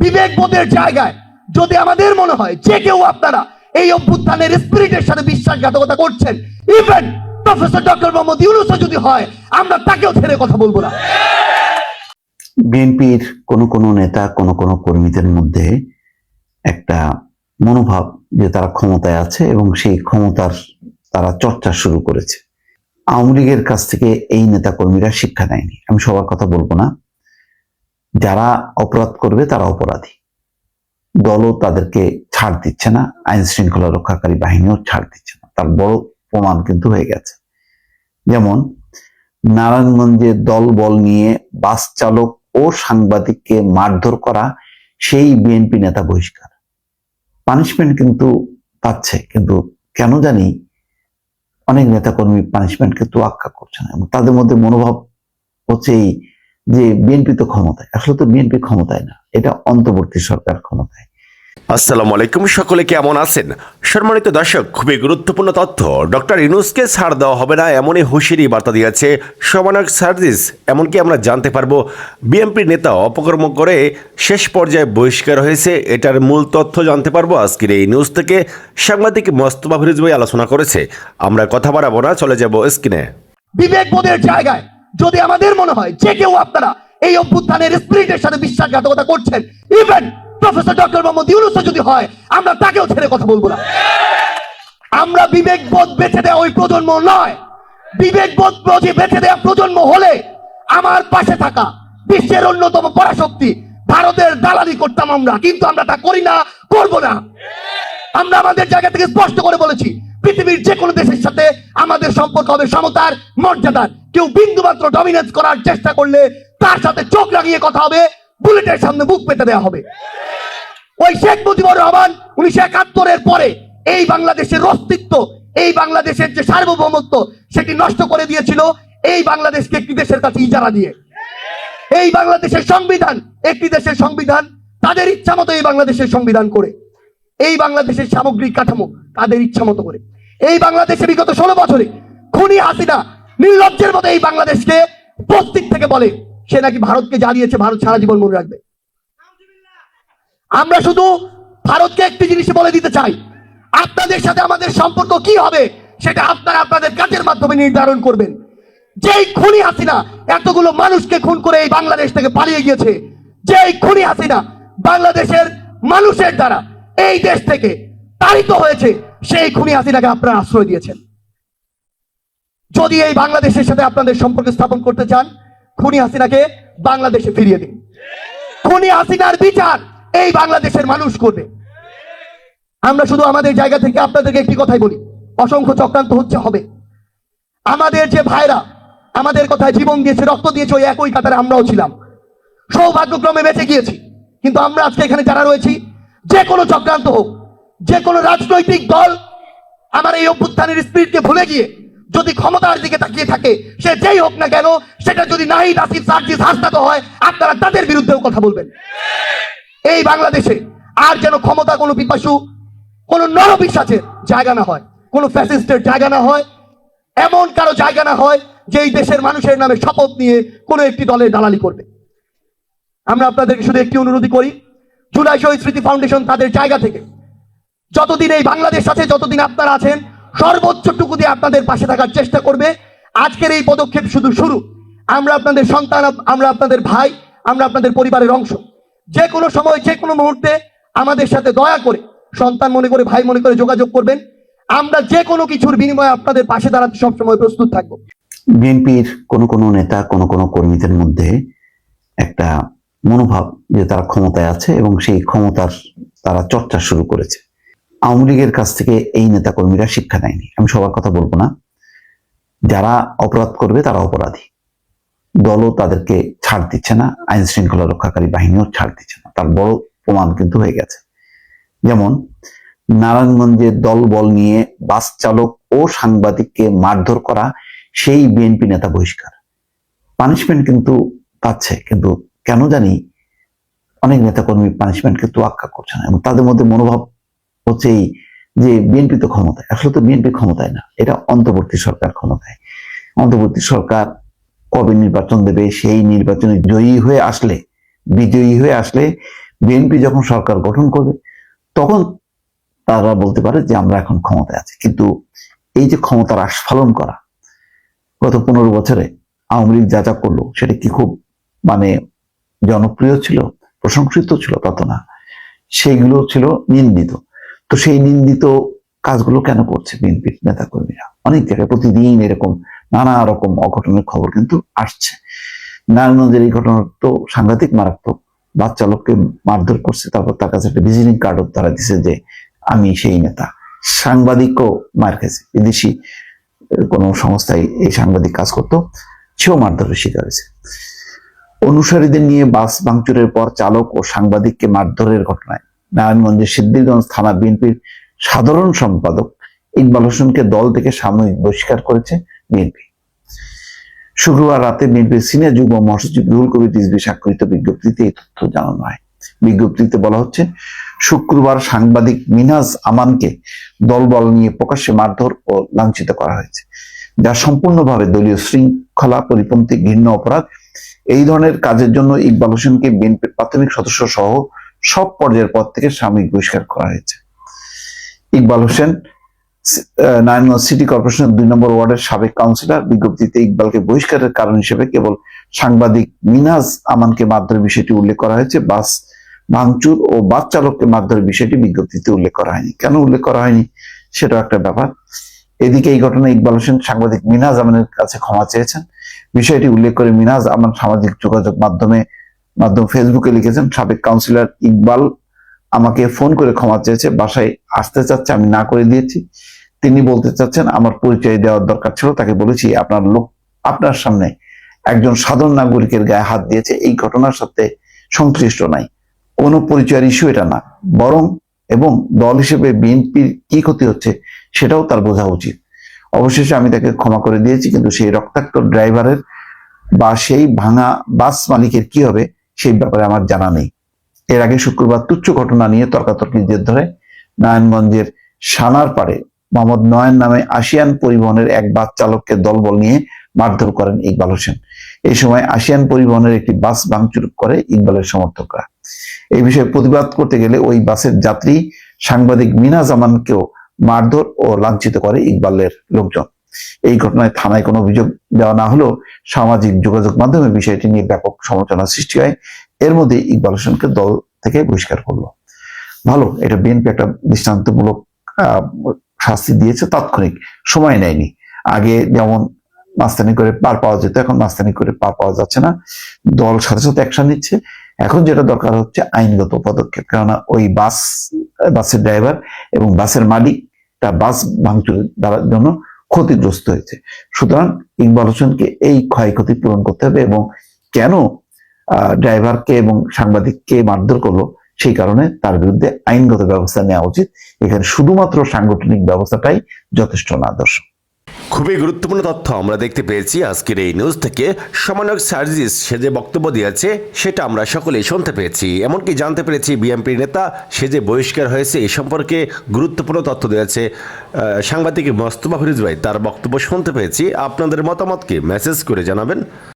বিবেকবোধের জায়গায় যদি আমাদের মনে হয় যে কেউ আপনারা এই অভ্যুত্থানের স্পিরিটের সাথে বিশ্বাসঘাতকতা করছেন ইভেন প্রফেসর ডক্টর মোহাম্মদ ইউনুসও যদি হয়, আমরা তাকেও ছেড়ে কথা বলব না। বিএনপির কোন কোন নেতা, কোন কোন কর্মীদের মধ্যে একটা মনোভাব যে তারা ক্ষমতায় আছে এবং সেই ক্ষমতার তারা চর্চা শুরু করেছে। আওয়ামী লীগের কাছ থেকে এই নেতা কর্মীরা শিক্ষা নেয়নি। আমি সবার কথা বলব না। যারা অপরাধ করবে তারা অপরাধী। দলও তাদেরকে ছাড় দিচ্ছে না, আইন শৃঙ্খলা রক্ষাকারী বাহিনীও ছাড় দিচ্ছে না। তার বড় প্রমাণ কিন্তু হয়ে গেছে। যেমন, নারায়ণগঞ্জে দল বল নিয়ে বাস চালক ও সাংবাদিককে মারধর করা সেই বিএনপি নেতা বহিষ্কার। পানিশমেন্ট কিন্তু পাচ্ছে, কিন্তু কেন জানি অনেক নেতাকর্মী পানিশমেন্টকে তোয়াক্কা করছে না এবং তাদের মধ্যে মনোভাব হচ্ছে এই যে বিএনপি তো ক্ষমতায় আসলে তো বিএনপি ক্ষমতায় না এটা অন্তর্বর্তী সরকার ক্ষমতায়। আসসালামু আলাইকুম সকলে কেমন আছেন? সম্মানিত দর্শক খুবই গুরুত্বপূর্ণ তথ্য ডক্টর ইনুসকে ছাড় দেওয়া হবে না এমনই হুঁশিয়ারি বার্তা দিয়েছে সমানক সার্ভিস এমনকি আমরা জানতে পারব বিএনপির নেতা অপকর্ম করে শেষ পর্যায়ে বহিষ্কার হয়েছে এটার মূল তথ্য জানতে পারব আজকের এই নিউজ থেকে। সাংবাদিক মোস্তফা ফিরোজ ভাই আলোচনা করেছে আমরা কথা বাড়াবো না চলে যাব স্ক্রিনে। বিবেকবোধের জায়গায় যদি আমাদের মনে হয় যে কেউ আপনারা এই অভ্যুত্থানের স্পিরিটের সাথে বিশ্বাসঘাতকতা করছেন ইভেন প্রফেসর ডক্টর মোহাম্মদ ইউনুসও যদি হয়, আমরা তাকেও ছেড়ে কথা বলব না। আমরা বিবেকবোধ বেছে দেওয়া ওই প্রজন্ম নয়। বিবেকবোধ বুঝে বেছে দেওয়া প্রজন্ম হলে আমার পাশে থাকা বিশ্বের অন্যতম পরাশক্তি ভারতের দালালি করতাম আমরা, কিন্তু আমরা তা করি না, করব না। আমরা আমাদের জায়গা থেকে স্পষ্ট করে বলেছি পৃথিবীর যে কোনো দেশের সাথে আমাদের সম্পর্ক হবে সমতার মর্যাদার কেউ বিন্দু মাত্র ডমিনেন্স করার চেষ্টা করলে তার সাথে চোখ লাগিয়ে কথা হবে, বুলেটের সামনে বুক পেতে দেওয়া হবে। ওই শেখ মুজিবুর রহমান উনিশশো একাত্তরের পরে এই বাংলাদেশের অস্তিত্ব, এই বাংলাদেশের যে সার্বভৌমত্ব, সেটি নষ্ট করে দিয়েছিল এই বাংলাদেশকে একটি দেশের কাছে ইজারা দিয়ে। এই বাংলাদেশের সংবিধান, একটি দেশের সংবিধান, তাদের ইচ্ছা মতো এই বাংলাদেশের সংবিধান করে। এই বাংলাদেশের সামগ্রিক কাঠামো তাদের ইচ্ছা মতো করে। এই বাংলাদেশে বিগত ষোলো বছরে খুনি হাসিনা নির্লজ্জের মতো এই বাংলাদেশকে উপস্থিত থেকে বলে, সে নাকি ভারতকে জ্বালিয়েছে, ভারত সারা জীবন মনে রাখবে। আমরা শুধু ভারতকে একটি জিনিস বলে দিতে চাই, আপনাদের সাথে আমাদের সম্পর্ক কি হবে সেটা আপনারা আপনাদের কাজের মাধ্যমে নির্ধারণ করবেন। যেই খুনি হাসিনা এতগুলো মানুষকে খুন করে এই বাংলাদেশ থেকে পালিয়ে গিয়েছে, যেই খুনি হাসিনা বাংলাদেশের মানুষের দ্বারা এই দেশ থেকে তাড়িত হয়েছে, সেই খুনি হাসিনাকে আপনারা আশ্রয় দিয়েছেন। যদি এই বাংলাদেশের সাথে আপনাদের সম্পর্ক স্থাপন করতে চান, খুনি হাসিনাকে বাংলাদেশে ফিরিয়ে দিন। খুনি হাসিনার বিচার এই বাংলাদেশের মানুষ করবে। আমরা শুধু আমাদের জায়গা থেকে আপনাদেরকে একটি কথাই বলি, অসংখ্য চক্রান্ত হচ্ছে, হবে। আমাদের যে ভাইরা, আমাদের কথায় জীবন দিয়েছে, রক্ত দিয়েছে, ওই একই কাতারে আমরাও ছিলাম। সৌভাগ্যক্রমে বেঁচে গিয়েছি। কিন্তু আমরা আজকে এখানে যারা রয়েছি যে কোনো চক্রান্ত হোক, যে কোনো রাজনৈতিক দল আমার এই অভ্যুত্থানের স্পিরিটকে ভুলে গিয়ে যদি ক্ষমতার দিকে তাকিয়ে থাকে, সে যেই হোক না কেন, সেটা যদি নাহিদ আসিফ, সার্জিস হাসনাত হয়, আপনারা তাদের বিরুদ্ধেও কথা বলবেন। এই বাংলাদেশে আর যেন ক্ষমতা কোনো পিপাসু, কোনো নরবিশ্বাসের জায়গা না হয়, কোনো ফ্যাসিস্টের জায়গা না হয়, এমন কারও জায়গা না হয় যে এই দেশের মানুষের নামে শপথ নিয়ে কোনো একটি দলের দালালি করবে। আমরা আপনাদেরকে শুধু একটি অনুরোধই করি জুলাই শহীদ স্মৃতি ফাউন্ডেশন তাদের জায়গা থেকে। যতদিন এই বাংলাদেশ আছে, যতদিন আপনারা আছেন, সর্বোচ্চটুকু দিয়ে আপনাদের পাশে থাকার চেষ্টা করবে। আজকের এই পদক্ষেপ শুধু শুরু। আমরা আপনাদের সন্তান, আমরা আপনাদের ভাই, আমরা আপনাদের পরিবারের অংশ। যে কোনো সময়, যে কোনো মুহূর্তে আমাদের সাথে দয়া করে, সন্তান মনে করে, ভাই মনে করে যোগাযোগ করবেন। আমরা যে কোনো কিছুর বিনিময়ে আপনাদের পাশে দাঁড়াতে সবসময় প্রস্তুত থাকব। বিএনপির কোন কোন নেতা, কোন কোন কর্মীদের মধ্যে একটা মনোভাব যে তারা ক্ষমতায় আছে এবং সেই ক্ষমতার তারা চর্চা শুরু করেছে। আওয়ামী লীগের কাছ থেকে এই নেতা কর্মীরা শিক্ষা নেয়নি। আমি সবার কথা বলব না। যারা অপরাধ করবে তারা অপরাধী। দলও তাদেরকে ছাড় দিচ্ছে না আইন শৃঙ্খলা রক্ষাকারী বাহিনীও ছাড় দিচ্ছে না। তার বড় প্রমাণ কিন্তু হয়ে গেছে। যেমন, নারায়ণগঞ্জে দল বল নিয়ে বাস চালক ও সাংবাদিককে মারধর করা সেই বিএনপি নেতা বহিষ্কার। পানিশমেন্ট কিন্তু পাচ্ছে, কিন্তু কেন জানি অনেক নেতাকর্মী পানিশমেন্টকে তোয়াক্কা করছে না এবং তাদের মধ্যে মনোভাব হচ্ছে এই যে বিএনপি তো ক্ষমতায়, আসলে তো বিএনপি ক্ষমতায় না, এটা অন্তর্বর্তী সরকার ক্ষমতায়। অন্তর্বর্তী সরকার কবে নির্বাচন দেবে, সেই নির্বাচনে জয়ী হয়ে আসলে, বিজয়ী হয়ে আসলে বিএনপি যখন সরকার গঠন করবে, তখন তারা বলতে পারে যে আমরা এখন ক্ষমতায় আছি। কিন্তু এই যে ক্ষমতার আস্ফালন করা, গত পনেরো বছরে আওয়ামী লীগ যা যা করল, সেটা কি খুব মানে জনপ্রিয় ছিল, প্রশংসিত ছিল তত না সেইগুলো ছিল নিন্দিত। তো সেই নিন্দিত কাজগুলো কেন করছে বিএনপির নেতা কর্মীরা অনেক জায়গায় প্রতিদিন এরকম নানা রকম অঘটনের খবর কিন্তু আসছে। নারায়ণগঞ্জের এই ঘটনা তো সাংঘাতিক মারাত্মক। বাচ্চা লোককে মারধর করছে, তারপর তার কাছে একটা ভিজিটিং কার্ডও তারা দিছে যে, আমি সেই নেতা। সাংবাদিকও মার খেয়েছে। বিদেশি কোনো সংস্থায় এই সাংবাদিক কাজ করতো, সেও মারধরের শিকার হয়েছে। অনুসারীদের নিয়ে বাস ভাঙচুরের পর চালক ও সাংবাদিককে মারধরের ঘটনায়। নারায়ণগঞ্জের সিদ্ধিরগঞ্জ থানা বিএনপির সাধারণ সম্পাদক ইকবাল হোসেনকে দল থেকে সাময়িক বহিষ্কার করেছে বিএনপি। শুক্রবার রাতে বিএনপির সিনিয়র যুগ্ম মহাসচিব রুহুল কবির রিজভি স্বাক্ষরিত বিজ্ঞপ্তিতে এই তথ্য জানানো হয়। বিজ্ঞপ্তিতে বলা হচ্ছে, শুক্রবার সাংবাদিক মিনাজ আমানকে দলবল নিয়ে প্রকাশ্যে মারধর ও লাঞ্ছিত করা হয়েছে, যা সম্পূর্ণভাবে দলীয় শৃঙ্খলা পরিপন্থী ঘৃণ্য অপরাধ এই ধরনের কাজের জন্য ইকবাল হোসেনকে বিএনপির প্রাথমিক সদস্য সহ সব পর্যায়ের পদ থেকে সাময়িক বহিষ্কার করা হয়েছে। ইকবাল হোসেন নারায়ণগঞ্জ সিটি কর্পোরেশনের দুই নম্বর ওয়ার্ডের সাবেক কাউন্সিলর। বিজ্ঞপ্তিতে ইকবালকে বহিষ্কারের কারণ হিসেবে কেবল সাংবাদিক মিনাজ আমানকে মারধরের বিষয়টি উল্লেখ করা হয়েছে। বাস ভাঙচুর ও বাস চালককে মারধরের বিষয়টি বিজ্ঞপ্তিতে উল্লেখ করা হয়নি। কেন উল্লেখ করা হয়নি? সেটাও একটা ব্যাপার। এদিকে এই ঘটনায় ইকবাল হোসেন সাংবাদিক মিনাজ আমানের কাছে ক্ষমা চেয়েছেন। বিষয়টি উল্লেখ করে মিনাজ আমান সামাজিক যোগাযোগ মাধ্যমে, মাধ্যম ফেসবুকে লিখেছেন, সাবেক কাউন্সিলর ইকবাল আমাকে ফোন করে ক্ষমা চেয়েছে, বাসায় আসতে চাচ্ছে, আমি না করে দিয়েছি। তিনি বলতে চাচ্ছেন, আমার পরিচয় দেওয়ার দরকার ছিল, তাকে বলেছি, আপনার লোক, আপনার সামনে একজন সাধারণ নাগরিকের গায়ে হাত দিয়েছে, এই ঘটনার সাথে সংশ্লিষ্ট নাই। কোনো পরিচয়ের ইস্যু এটা না, বরং এবং দল হিসেবে বিএনপির কি ক্ষতি হচ্ছে সেটাও তার বোঝা উচিত। অবশেষে আমি তাকে ক্ষমা করে দিয়েছি, কিন্তু সেই রক্তাক্ত ড্রাইভারের বা সেই ভাঙা বাস মালিকের কি হবে সেই ব্যাপারে আমার জানা নেই। এর আগে শুক্রবার তুচ্ছ ঘটনা নিয়ে তর্কাতর্কির জের ধরে নারায়ণগঞ্জের সানার পাড়ে মোহাম্মদ নয়ন নামে আসিয়ান পরিবহনের এক বাস চালককে দলবল নিয়ে মারধর করেন ইকবাল হোসেন। এই সময় আসিয়ান পরিবহনের একটি বাস ভাঙচুর করে ইকবালের সমর্থকরা। এই বিষয়ে প্রতিবাদ করতে গেলে ওই বাসের যাত্রী সাংবাদিক মিনা জামানকেও মারধর ও লাঞ্ছিত করে ইকবালের লোকজন। এই ঘটনায় থানায় কোনো অভিযোগ দেওয়া না হলেও সামাজিক যোগাযোগ মাধ্যমে বিষয়টি নিয়ে ব্যাপক সমালোচনা সৃষ্টি হয়। এর মধ্যে ইকবাল হোসেনকে দল থেকে বহিষ্কার করল। ভালো, এটা বিএনপি একটা দৃষ্টান্তমূলক শাস্তি দিয়েছে, তাৎক্ষণিক সময় নেয়নি। আগে যেমন মাস্তানি করে পার পাওয়া যেত, এখন মাস্তানি করে পার পাওয়া যাচ্ছে না। দল সাথে সাথে অ্যাকশন নিচ্ছে। এখন যেটা দরকার হচ্ছে আইনগত পদক্ষেপ। কেননা ওই বাস, বাসের ড্রাইভার এবং বাসের মালিক তার বাস ভাঙচুরের দ্বারা জন্য ক্ষতিগ্রস্ত হয়েছে। সুতরাং ইকবাল হোসেনকে এই ক্ষয়ক্ষতি পূরণ করতে হবে এবং কেন ড্রাইভারকে এবং সাংবাদিককে মারধর করল সেই কারণে তার বিরুদ্ধে আইনগত ব্যবস্থা নেওয়া উচিত। এখানে শুধুমাত্র সাংগঠনিক ব্যবস্থাটাই যথেষ্ট না দর্শক খুবই গুরুত্বপূর্ণ তথ্য আমরা দেখতে পেয়েছি আজকের এই নিউজ থেকে। সমানক সার্জিস সে যে বক্তব্য দিয়েছে, সেটা আমরা সকলেই শুনতে পেয়েছি। এমনকি জানতে পেরেছি বিএনপি নেতা সে যে বহিষ্কার হয়েছে এই সম্পর্কে গুরুত্বপূর্ণ তথ্য দিয়েছে সাংবাদিক মোস্তফা ফিরুজ ভাই। তার বক্তব্য শুনতে পেয়েছি। আপনাদের মতামতকে মেসেজ করে জানাবেন।